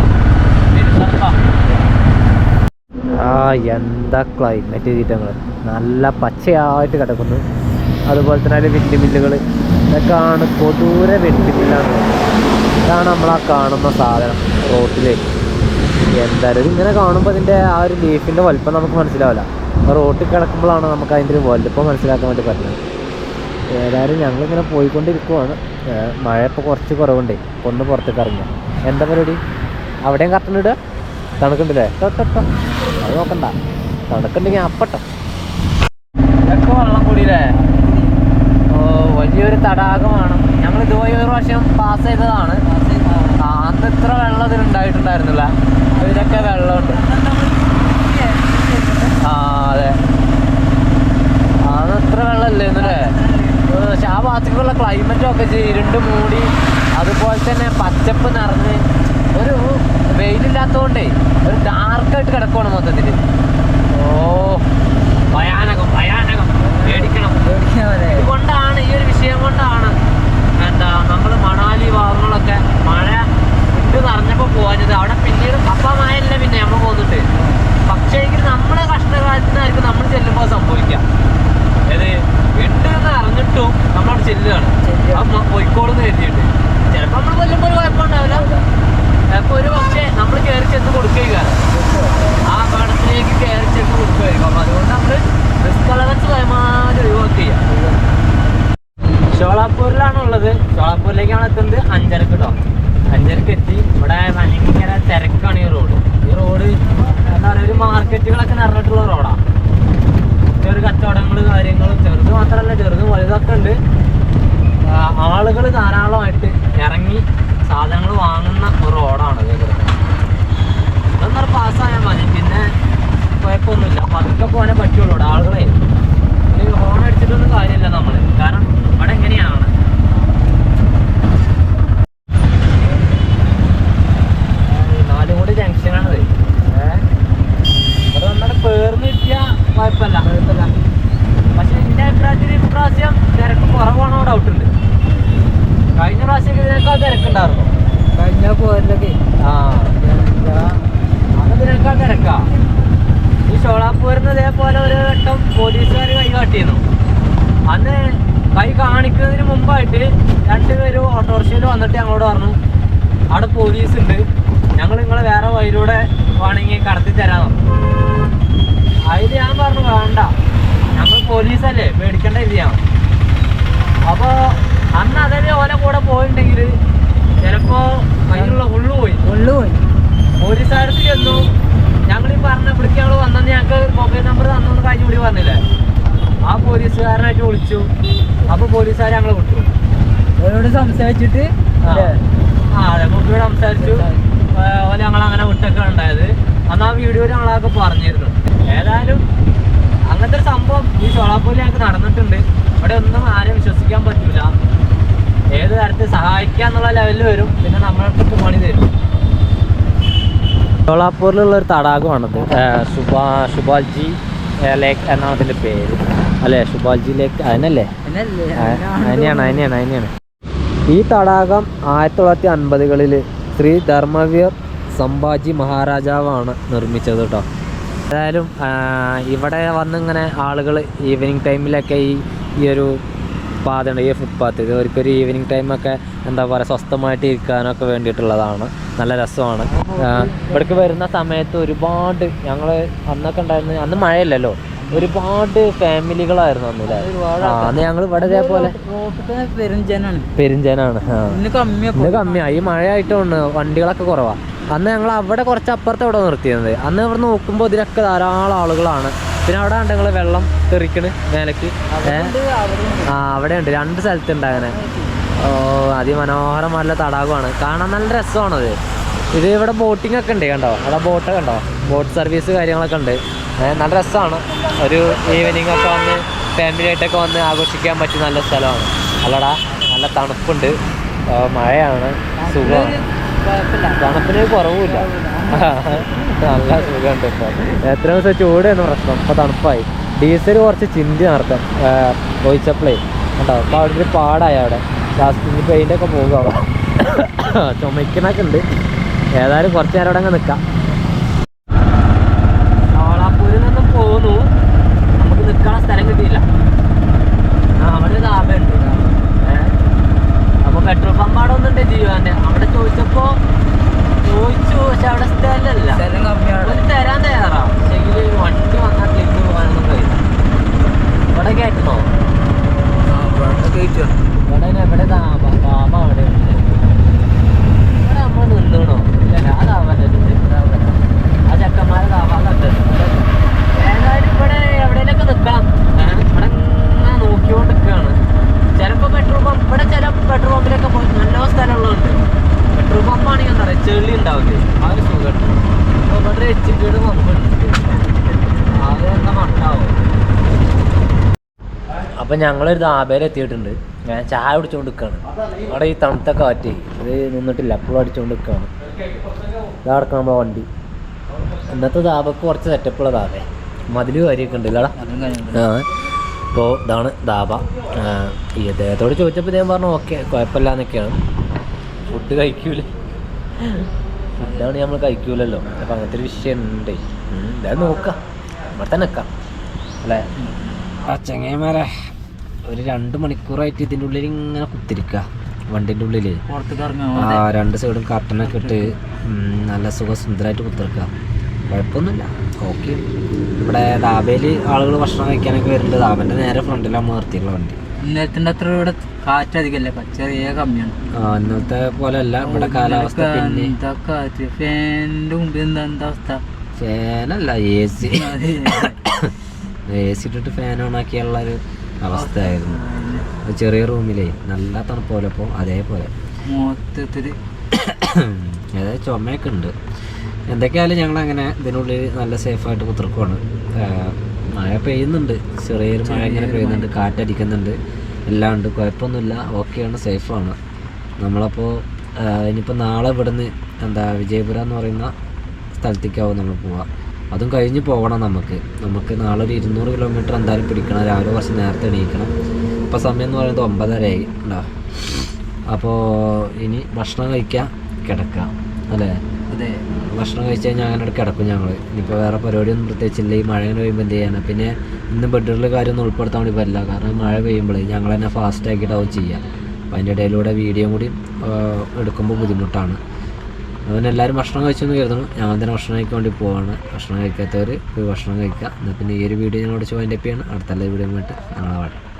ആ എന്താ ക്ലൈമറ്റ് ചെയ്തിട്ടങ്ങൾ നല്ല പച്ചയായിട്ട് കിടക്കുന്നു. അതുപോലെ തന്നെ അതിൽ വിൻഡ് മില്ലുകൾ ഇതൊക്കെയാണ് കൊടൂര വെറ്റ് മില്ലാണ് ഇതാണ് നമ്മൾ ആ കാണുന്ന സാധനം റോട്ടിൽ എന്തായാലും ഇങ്ങനെ കാണുമ്പോൾ അതിന്റെ ആ ഒരു ലീഫിന്റെ വലിപ്പം നമുക്ക് മനസ്സിലാവില്ല. റോട്ടിൽ കിടക്കുമ്പോഴാണ് നമുക്ക് അതിന്റെ വലുപ്പം മനസ്സിലാക്കാൻ വേണ്ടി പറ്റുന്നത്. ഏതായാലും ഞങ്ങളിങ്ങനെ പോയിക്കൊണ്ടിരിക്കുവാണ്. മഴ ഇപ്പോൾ കുറച്ച് കുറവുണ്ടേ. ഒന്ന് പുറത്തേക്ക് ഇറങ്ങി എന്താ പരിപാടി? അവിടെയും കറക്റ്റ് ഇടുക? തണുക്കുണ്ടല്ലേ? തൊട്ടോ അത് നോക്കണ്ട. തണുക്കുണ്ടെങ്കിൽ അപ്പട്ടോ. ഇതൊക്കെ വെള്ളം കൂടിയില്ലേ? ഓ വലിയൊരു തടാകമാണ്. ഞങ്ങൾ ഇതുപോലെ ഒരു പ്രാവശ്യം പാസ് ചെയ്തതാണ്. അന്ന് ഇത്ര വെള്ളം ഇതിലുണ്ടായിട്ടുണ്ടായിരുന്നില്ല. ഇതിലൊക്കെ വെള്ളമുണ്ട് ആ അതെ വെള്ളമല്ലേ പക്ഷെ ആ ഭാഗത്തേക്കുള്ള ക്ലൈമറ്റും ഒക്കെ ഇരുണ്ട് മൂടി. അതുപോലെ തന്നെ പച്ചപ്പ് നിറഞ്ഞ്. ഒരു വെയിലില്ലാത്തതുകൊണ്ടേ ഒരു ഡാർക്കായിട്ട് കിടക്കുവാണ് മൊത്തത്തിൽ ഓ ഭയാനകം ഭയാനകം. പേടിക്കണം. ഇതുകൊണ്ടാണ് ഈ ഒരു വിഷയം കൊണ്ടാണ് എന്താ നമ്മൾ മണാലി ഭാഗങ്ങളൊക്കെ മഴ ഇട്ട് നിറഞ്ഞപ്പോൾ പോകാഞ്ഞത് അവിടെ പിന്നീട് കപ്പമായല്ലേ പിന്നെ നമ്മൾ പോന്നിട്ട്. പക്ഷേ എങ്കിൽ നമ്മുടെ കഷ്ടകാലത്തിനായിരിക്കും നമ്മൾ ചെല്ലുമ്പോൾ സംഭവിക്കാം. ഏത് ഉണ്ട് എന്ന് അറിഞ്ഞിട്ടും നമ്മളവിടെ ചെല്ലുകയാണ്. അപ്പൊ പോയിക്കോളെന്ന് കരുതിയിട്ട്. ചിലപ്പോൾ നമ്മൾ കൊല്ലുമ്പോൾ ഒരു കുഴപ്പമുണ്ടാവില്ല. ചിലപ്പോൾ ഒരു പക്ഷേ നമ്മൾ കയറി ചെന്ന് കൊടുക്കുക ആ അപകടത്തിലേക്ക് കയറി ചെന്ന് കൊടുക്കുകയായിരിക്കും. അപ്പം അതുകൊണ്ട് നമ്മൾ റിസ്ക് അലവൻസ് പരമാവധി ഒഴിവാക്കുക ഷോളാപ്പൂരിലാണ് ഉള്ളത് ഷോളാപ്പൂരിലേക്കാണ് എത്തുന്നത്. അഞ്ചരക്ക് കേട്ടോ അഞ്ചരക്ക് എത്തി. ഇവിടെ ഭയങ്കര തിരക്കാണ് ഈ റോഡ്. ഈ റോഡ് എന്താ പറയുക ഒരു മാർക്കറ്റുകളൊക്കെ നിറഞ്ഞിട്ടുള്ള റോഡാണ് ചെറു കച്ചവടങ്ങൾ കാര്യങ്ങൾ ചെറുത് മാത്രമല്ല ചെറുതും വലുതൊക്കെ ഉണ്ട്. ആളുകൾ ധാരാളമായിട്ട് ഇറങ്ങി സാധനങ്ങൾ വാങ്ങുന്ന ഒരു റോഡാണ് ഇതൊന്നൊരു പാസ്സായാൽ മതി. പിന്നെ കുഴപ്പമൊന്നുമില്ല. പതുക്കെ പോകാനേ പറ്റുള്ളൂ. ആളുകളെ ഹോൺ അടിച്ചിട്ടൊന്നും കാര്യമില്ല നമ്മൾ കാരണം ഇവിടെ എങ്ങനെയാണ്? നാലുകൂടി ജംഗ്ഷനാണ് വന്നാൽ പേർന്ന് കിട്ടിയാൽ കുഴപ്പമില്ല. കുഴപ്പമില്ല. പക്ഷെ എന്റെ അഭിപ്രായത്തിൽ ഇപ്രാവശ്യം തിരക്ക് കുറവാണോ ഡൗട്ട് ഉണ്ട്. കഴിഞ്ഞ പ്രാവശ്യം ഇതിനേക്കാൾ തിരക്കുണ്ടായിരുന്നു. കഴിഞ്ഞ പോരലൊക്കെ. ആ. അതിനേക്കാൾ തിരക്കാ. ഈ ഷോളാപ്പൂരിന്ന് ഇതേപോലെ ഒരു വട്ടം പോലീസുകാർ കൈ കാട്ടിയിരുന്നു. അന്ന് കൈ കാണിക്കുന്നതിന് മുമ്പായിട്ട് രണ്ടുപേരും ഓട്ടോറിക്ഷയിൽ വന്നിട്ട് ഞങ്ങളോട് പറഞ്ഞു അവിടെ പോലീസ് ഉണ്ട് ഞങ്ങൾ നിങ്ങളെ വേറെ വഴിയിലൂടെ വേണമെങ്കിൽ കടത്തി തരാമെന്ന് അതിൽ ഞാൻ പറഞ്ഞു വേണ്ട. നമ്മൾ പോലീസല്ലേ? മേടിക്കേണ്ട ഇതിയാണ് അപ്പോൾ അന്ന് അതേ ഓലെ കൂടെ പോയിട്ടുണ്ടെങ്കിൽ ചിലപ്പോൾ കയ്യിലുള്ള ഉള്ളു പോയി. ഉള്ളു പോയി. പോലീസുകാരത്തിൽ ചെന്നു. ഞങ്ങൾ ഈ പറഞ്ഞ ഇവിടേക്ക് ഞങ്ങൾ വന്നെന്ന് ഞങ്ങൾക്ക് മൊബൈൽ നമ്പർ തന്നു കഴിഞ്ഞ കൂടി പറഞ്ഞില്ലേ? ആ പോലീസുകാരനായിട്ട് വിളിച്ചു. അപ്പോൾ പോലീസുകാർ ഞങ്ങളെ വിട്ടു. അവരോട് സംസാരിച്ചിട്ട് ആ. അതെ കുട്ടിയോട് സംസാരിച്ചു. ഓലെ ഞങ്ങൾ അങ്ങനെ വിട്ടൊക്കെ ഉണ്ടായത്. അന്ന് ആ വീഡിയോയിൽ ഞങ്ങളൊക്കെ പറഞ്ഞിരുന്നു. ഏതായാലും അങ്ങനത്തെ ഒരു സംഭവം ഈ സോളാപ്പൂരിൽ ഞങ്ങൾക്ക് നടന്നിട്ടുണ്ട്. ഇവിടെ ഒന്നും ആരെയും വിശ്വസിക്കാൻ പറ്റൂല. ഏത് തരത്തിൽ സഹായിക്കുക എന്നുള്ള ലെവലിൽ വരും. പിന്നെ നമ്മൾക്ക് പണി തരും. സോളാപ്പൂരിലുള്ള ഒരു തടാകമാണത് സുബാ സുബാൽജി ലേക്ക് എന്നാണ് അതിന്റെ പേര്. അല്ലേ? സുബാൽജി ലേക്ക് അതിനല്ലേ? അതിനെയാണ് അതിനെയാണ് അതിനെയാണ്. ഈ തടാകം ആയിരത്തി തൊള്ളായിരത്തി അൻപതുകളിൽ ശ്രീ ധർമ്മവീർ സംഭാജി മഹാരാജാവാണ് നിർമ്മിച്ചത് കേട്ടോ ഏതായാലും ഇവിടെ വന്നിങ്ങനെ ആളുകൾ ഈവനിങ് ടൈമിലൊക്കെ ഈ ഈ ഒരു പാതയുണ്ട് ഈ ഫുട്പാത്ത് ഇത് അവർക്കൊരു ഈവനിങ് ടൈമൊക്കെ എന്താ പറയുക സ്വസ്ഥമായിട്ട് ഇരിക്കാനൊക്കെ വേണ്ടിയിട്ടുള്ളതാണ്. നല്ല രസമാണ്. ഇവിടേക്ക് വരുന്ന സമയത്ത് ഒരുപാട് ഞങ്ങൾ അന്നൊക്കെ ഉണ്ടായിരുന്നു അന്ന് മഴയില്ലല്ലോ. ഒരുപാട് ഫാമിലികളായിരുന്നു അന്നല്ലേ അന്ന് ഞങ്ങൾ ഇവിടെ ഇതേപോലെ പെരുഞ്ചനാണ് പെരിഞ്ചനാണ് ഇന്ന് കമ്മിയാ ഈ മഴയായിട്ടുണ്ട് വണ്ടികളൊക്കെ കുറവാ. അന്ന് ഞങ്ങൾ അവിടെ കുറച്ച് അപ്പുറത്ത് അവിടെ നിർത്തിയിരുന്നത് അന്ന് ഇവിടെ നോക്കുമ്പോൾ ഇതിലൊക്കെ ധാരാളം ആളുകളാണ്. പിന്നെ അവിടെ ഉണ്ട് ഞങ്ങൾ വെള്ളം തെറിക്കണ് മേലക്ക്? ആ അവിടെ ഉണ്ട്. രണ്ട് സ്ഥലത്തുണ്ട് അങ്ങനെ. ഓ അതിമനോഹരമല്ല തടാകമാണ്. കാണാൻ നല്ല രസമാണത് ഇത് ഇവിടെ ബോട്ടിംഗ് ഒക്കെ ഉണ്ട് കണ്ടോ? അവിടെ ബോട്ടൊക്കെ ഉണ്ടോ? ബോട്ട് സർവീസ് കാര്യങ്ങളൊക്കെ ഉണ്ട്. നല്ല രസമാണ്. ഒരു ഈവനിങ് ഒക്കെ വന്ന് ഫാമിലി ആയിട്ടൊക്കെ വന്ന് ആഘോഷിക്കാൻ പറ്റിയ നല്ല സ്ഥലമാണ്. അല്ലടാ നല്ല തണുപ്പുണ്ട്. മഴയാണ്. സുഖമാണ്. തണുപ്പിന് കുറവുമില്ല. നല്ല സുഖമുണ്ട് ഇപ്പൊ. എത്ര ദിവസം ചൂടായിരുന്നു പ്രശ്നം. ഇപ്പൊ തണുപ്പായി. ഡീസൽ കുറച്ച് ചിന്തി നടത്താം. ഒഴിച്ചപ്പോഴേ കണ്ടോ? അപ്പൊ അവിടെ ഒരു പാടായി അവിടെ. ലാസ്റ്റ് പെയിന്റ് ഒക്കെ പോകും അവിടെ. ചുമക്കണൊക്കെ ഉണ്ട്. ഏതായാലും കുറച്ച് നേരം അവിടെ അങ്ങ് നിൽക്കാം ഷോളാപ്പൂരിൽ നിന്നും പോന്നു നമുക്ക് നിൽക്കാൻ സ്ഥലം കിട്ടിയില്ല ആ അവിടെ ഒരു ധാബയുണ്ട് ഏഹ് അപ്പൊ പെട്രോൾ പമ്പ് അവിടെ ഒന്നുണ്ട് ജീവാന്റെ അവിടെ ചോദിച്ചപ്പോ ചോദിച്ചു പക്ഷെ അവിടെ സ്ഥലമല്ല സ്ഥലം കമ്മിയാണ് അവർ തരാൻ തയ്യാറാ പക്ഷെങ്കിൽ വണ്ടി വന്നാൽ തിരിച്ചു പോകാനൊന്നും കഴിയില്ല ഇവിടെ കേട്ടണോ ആ, ഇവിടെ ചെയ്ത് അപ്പം ഞങ്ങളൊരു ദാബയിൽ എത്തിയിട്ടുണ്ട്. ഞാൻ ചായ കുടിച്ചുകൊണ്ട് നിൽക്കുകയാണ് അവിടെ ഈ തണുത്ത കാറ്റ് ഇത് നിന്നിട്ടില്ല. എപ്പോഴും അടിച്ചുകൊണ്ട് നിൽക്കുകയാണ് ഇതടക്കം നമ്മളെ വണ്ടി. ഇന്നത്തെ ദാബക്ക് കുറച്ച് സെറ്റപ്പുള്ള ദാബേ മതിൽ കാര്യമൊക്കെ ഉണ്ട് ഇല്ലടാ. ആ അപ്പോൾ ഇതാണ് ദാബ ഈ അദ്ദേഹത്തോട് ചോദിച്ചപ്പോൾ ഇദ്ദേഹം പറഞ്ഞു ഓക്കെ കുഴപ്പമില്ല എന്നൊക്കെയാണ് ഫുഡ് കഴിക്കൂലേ. ഫുഡാണ് നമ്മൾ കഴിക്കൂലല്ലോ. അപ്പം അങ്ങനത്തെ ഒരു വിഷയം ഉണ്ട്. ഇതാ നോക്കാം. ഇവിടെ തന്നെ നിൽക്കാം അല്ലേ? ചങ്ങേമാരെ ഒരു രണ്ട് മണിക്കൂറായിട്ട് ഇതിന്റെ ഉള്ളിൽ ഇങ്ങനെ കുത്തിരിക്കുക വണ്ടിന്റെ ഉള്ളിൽ. പുറത്തേക്ക് ആ രണ്ട് സൈഡും കർട്ടനൊക്കെ ഇട്ട് നല്ല സുഖ സുന്ദരമായിട്ട് കുത്തിരിക്കുക കുഴപ്പമൊന്നുമില്ല ഓക്കെ. ഇവിടെ ദാബയിൽ ആളുകൾ ഭക്ഷണം കഴിക്കാനൊക്കെ വരുന്നുണ്ട്. ദാബന്റെ നേരെ ഫ്രണ്ടിലാണ് നിർത്തിയുള്ള വണ്ടി. ഇന്നലത്തിന്റെ അത്ര ഇവിടെ കാറ്റ് അധികമല്ല ചെറിയ കമ്മിയാണ്. ആ ഇന്നത്തെ പോലെ അല്ല ഇവിടെ കാലാവസ്ഥ എന്താ കാറ്റ്? ഫാനിന്റെ മുമ്പിൽ എന്താ എന്താ അവസ്ഥ? ഫാനല്ല എ സി. എ സി ഇട്ടിട്ട് ഫാൻ ഓണാക്കിയുള്ള ഒരു അവസ്ഥയായിരുന്നു. ഒരു ചെറിയ റൂമിലേ നല്ല തണുപ്പോലെ അപ്പോൾ അതേപോലെ. മൊത്തത്തിൽ അതായത് ചുമയൊക്കെ ഉണ്ട്. എന്തൊക്കെയായാലും ഞങ്ങൾ അങ്ങനെ ഇതിനുള്ളിൽ നല്ല സേഫായിട്ട് കുത്തിർക്കുവാണ്. മഴ പെയ്യുന്നുണ്ട്. ചെറിയൊരു മഴ ഇങ്ങനെ പെയ്യുന്നുണ്ട്. കാറ്റടിക്കുന്നുണ്ട്. എല്ലാം ഉണ്ട്. കുഴപ്പമൊന്നുമില്ല. ഓക്കെയാണ്. സേഫാണ്. നമ്മളപ്പോൾ ഇനിയിപ്പോൾ നാളെ ഇവിടുന്ന് എന്താ വിജയപുരം എന്ന് പറയുന്ന സ്ഥലത്തേക്കാവും നമ്മൾ പോവുക അതും കഴിഞ്ഞ് പോകണം നമുക്ക്. നമുക്ക് നാളെ ഒരു ഇരുന്നൂറ് കിലോമീറ്റർ എന്തായാലും പിടിക്കണം. രാവിലെ കുറച്ച് നേരത്തെ എണീക്കണം. ഇപ്പോൾ സമയം എന്ന് പറയുന്നത് ഒമ്പതരയായി. ഉണ്ടോ അപ്പോൾ ഇനി ഭക്ഷണം കഴിക്കാം. കിടക്കാം. അല്ലേ? അതെ. ഭക്ഷണം കഴിച്ച് കഴിഞ്ഞാൽ അങ്ങനെ ഇവിടെ കിടക്കും ഞങ്ങൾ ഇനിയിപ്പോൾ വേറെ പരിപാടിയൊന്നും പ്രത്യേകിച്ചില്ല. ഈ മഴ ഇങ്ങനെ പെയ്യുമ്പോൾ എന്ത് ചെയ്യാനാണ് പിന്നെ ഇന്ന് ബെഡ്റൂമിൽ കാര്യമൊന്നും ഉൾപ്പെടുത്താൻ വേണ്ടി പറ്റില്ല. കാരണം മഴ പെയ്യുമ്പോൾ ഞങ്ങൾ തന്നെ ഫാസ്റ്റ് ആക്കിയിട്ടാവും ചെയ്യുക അപ്പോൾ അതിന്റെ ഇടയിലൂടെ വീഡിയോ കൂടി എടുക്കുമ്പോൾ ബുദ്ധിമുട്ടാണ്. അതുകൊണ്ട് എല്ലാവരും ഭക്ഷണം കഴിച്ചെന്ന് കരുതണം ഞങ്ങൾ തന്നെ ഭക്ഷണം കഴിക്കാൻ വേണ്ടി പോവാണ്. ഭക്ഷണം കഴിക്കാത്തവർ പോയി ഭക്ഷണം കഴിക്കുക. എന്നാൽ പിന്നെ ഈ ഒരു വീഡിയോ ഞങ്ങളോട് വൈൻഡപ്പ് ചെയ്യണം. അടുത്തുള്ള വീഡിയോ വേണ്ടിയിട്ട് നാളെ വാട്ടെ